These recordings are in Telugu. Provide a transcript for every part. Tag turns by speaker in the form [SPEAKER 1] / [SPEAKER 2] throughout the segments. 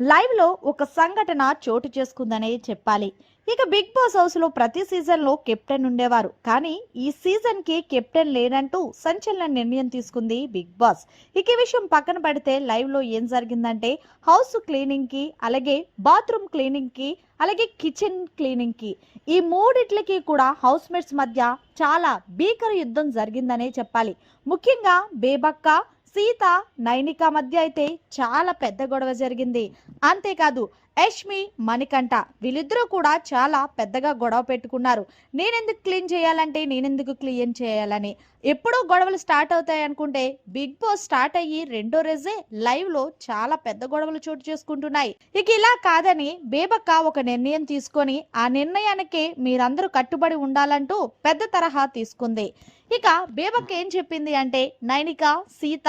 [SPEAKER 1] లైవ్లో ఒక సంఘటన చోటు చేసుకుందనే చెప్పాలి. ఇక బిగ్ బాస్ హౌస్లో ప్రతి సీజన్లో కెప్టెన్ ఉండేవారు. కానీ ఈ సీజన్కి కెప్టెన్ లేనంటూ సంచలన నిర్ణయం తీసుకుంది బిగ్ బాస్. ఇక ఈ విషయం పక్కన పడితే లైవ్లో ఏం జరిగిందంటే హౌస్ క్లీనింగ్కి అలాగే బాత్రూమ్ క్లీనింగ్కి అలాగే కిచెన్ క్లీనింగ్కి ఈ మూడిట్లకి కూడా హౌస్ మేట్స్ మధ్య చాలా భీకర యుద్ధం జరిగిందనే చెప్పాలి. ముఖ్యంగా బేబక్క సీత నైనిక మధ్య అయితే చాలా పెద్ద గొడవ జరిగింది. అంతేకాదు యష్మి మణికంఠ వీళ్ళిద్దరూ కూడా చాలా పెద్దగా గొడవ పెట్టుకున్నారు. నేనెందుకు క్లీన్ చేయాలంటే నేనెందుకు క్లీన్ చేయాలని. ఎప్పుడూ గొడవలు స్టార్ట్ అవుతాయి అనుకుంటే బిగ్ బాస్ స్టార్ట్ అయ్యి రెండో రోజే లైవ్లో చాలా పెద్ద గొడవలు చోటు చేసుకుంటున్నాయి. ఇక ఇలా కాదని బేబక్క ఒక నిర్ణయం తీసుకొని ఆ నిర్ణయానికి మీరందరూ కట్టుబడి ఉండాలంటూ పెద్ద తరహా తీసుకుంది. ఇక బేబక్ ఏం చెప్పింది అంటే నైనిక సీత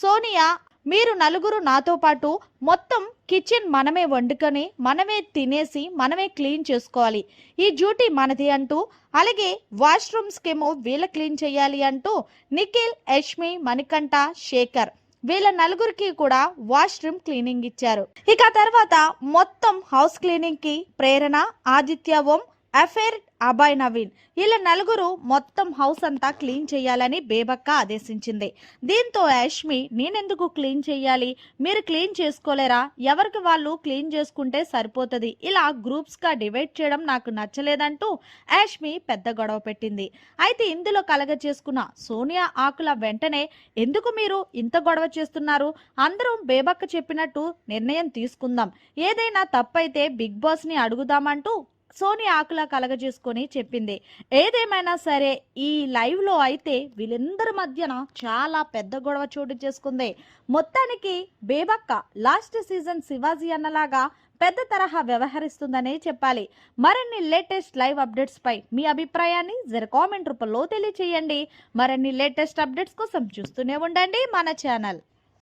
[SPEAKER 1] సోనియా మీరు నలుగురు నాతో పాటు మొత్తం కిచెన్ మనమే వండుకొని మనమే తినేసి మనమే క్లీన్ చేసుకోవాలి. ఈ డ్యూటీ మనది అంటూ అలాగే వాష్రూమ్స్కి ఏమో వీళ్ళ క్లీన్ చేయాలి అంటూ నిఖిల్ యష్మి మణికంఠ శేఖర్ వీళ్ళ నలుగురికి కూడా వాష్రూమ్ క్లీనింగ్ ఇచ్చారు. ఇక తర్వాత మొత్తం హౌస్ క్లీనింగ్కి ప్రేరణ ఆదిత్య ఓం అఫేర్ అభయ్ నవీన్ వీళ్ళ నలుగురు మొత్తం హౌస్ అంతా క్లీన్ చేయాలని బేబక్క ఆదేశించింది. దీంతో యాష్మి నేనెందుకు క్లీన్ చేయాలి? మీరు క్లీన్ చేసుకోలేరా? ఎవరికి వాళ్ళు క్లీన్ చేసుకుంటే సరిపోతుంది? ఇలా గ్రూప్స్గా డివైడ్ చేయడం నాకు నచ్చలేదంటూ యాష్మి పెద్ద గొడవ పెట్టింది. అయితే ఇందులో కలగ చేసుకున్న సోనియా ఆకుల వెంటనే ఎందుకు మీరు ఇంత గొడవ చేస్తున్నారు? అందరం బేబక్క చెప్పినట్టు నిర్ణయం తీసుకుందాం. ఏదైనా తప్పైతే బిగ్ బాస్ని అడుగుదామంటూ సోని ఆకులా కలగజేసుకొని చెప్పింది. ఏదేమైనా సరే ఈ లైవ్లో అయితే వీళ్ళందరి మధ్యన చాలా పెద్ద గొడవ చోటు చేసుకుంది. మొత్తానికి బేబక్క లాస్ట్ సీజన్ శివాజీ అన్నలాగా పెద్ద తరహా వ్యవహరిస్తుందనే చెప్పాలి. మరిన్ని లేటెస్ట్ లైవ్ అప్డేట్స్ పై మీ అభిప్రాయాన్ని జర కామెంట్ రూపంలో తెలియచేయండి. మరిన్ని లేటెస్ట్ అప్డేట్స్ కోసం చూస్తూనే ఉండండి మన ఛానల్